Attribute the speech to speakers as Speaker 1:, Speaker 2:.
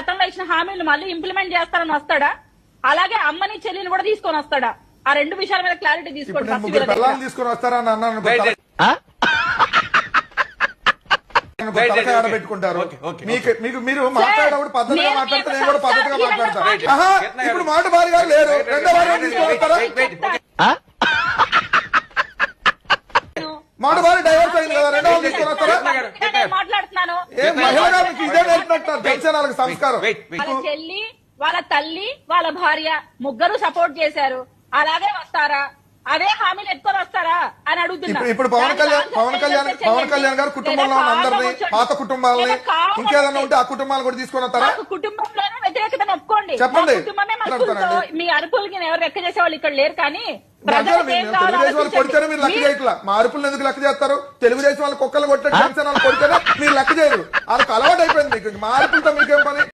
Speaker 1: గతంలో ఇచ్చిన హామీలు మళ్ళీ ఇంప్లిమెంట్ చేస్తారని వస్తాడా? అలాగే అమ్మని చెల్లిని కూడా తీసుకొని వస్తాడా? ఆ రెండు విషయాల మీద క్లారిటీ తీసుకోండి
Speaker 2: తీసుకొని వస్తారని అన్నాను మీకు మీరు మాట్లాడేటప్పుడు పద్ధతిగా
Speaker 1: నేను
Speaker 2: మాట్లాడితే నేను
Speaker 1: మీకు
Speaker 2: కూడా పద్ధతిగా మాట్లాడతాను. ఇప్పుడు మాట భారీ గారు లేరు. రెండో తీసుకొని. మాట భారీ డైవర్స్ అయింది కదా రెండో తీసుకొని వస్తారా.
Speaker 1: మాట్లాడుతున్నాను.
Speaker 2: తెలిసే వాళ్ళకి సంస్కారం.
Speaker 1: వాళ్ళ చెల్లి వాళ్ళ తల్లి వాళ్ళ భార్య ముగ్గురు సపోర్ట్ చేశారు. అలాగే వస్తారా? అదే హామీలు ఎత్తుకొని వస్తారా అని అడుగుతున్నా.
Speaker 2: ఇప్పుడు పవన్ కళ్యాణ్ పవన్ కళ్యాణ్. పవన్ కళ్యాణ్ గారు కుటుంబంలో ఉన్న అందరినీ పాత కుటుంబాలని ఇంకేదన్నా ఉంటే ఆ కుటుంబాలు కూడా తీసుకొని వస్తారా?
Speaker 1: కుటుంబంలోనే వ్యతిరేకతను ఒప్పుకోండి
Speaker 2: చెప్పండి.
Speaker 1: మా అరుపులకి ఎవరు లెక్క చేసే వాళ్ళు ఇక్కడ లేరు కానీ
Speaker 2: తెలుగుదేశం వాళ్ళు కొడితేనే మీరు లెక్క. చేయట్లా మా అరుపులు ఎందుకు లెక్క చేస్తారు? తెలుగుదేశం వాళ్ళు కుక్కలు కొట్టే వాళ్ళు కొడితేనే మీరు లెక్క చేయరు. వాళ్ళకి అలవాటు అయిపోయింది మీకు. మార్పులతో మీకేం పని?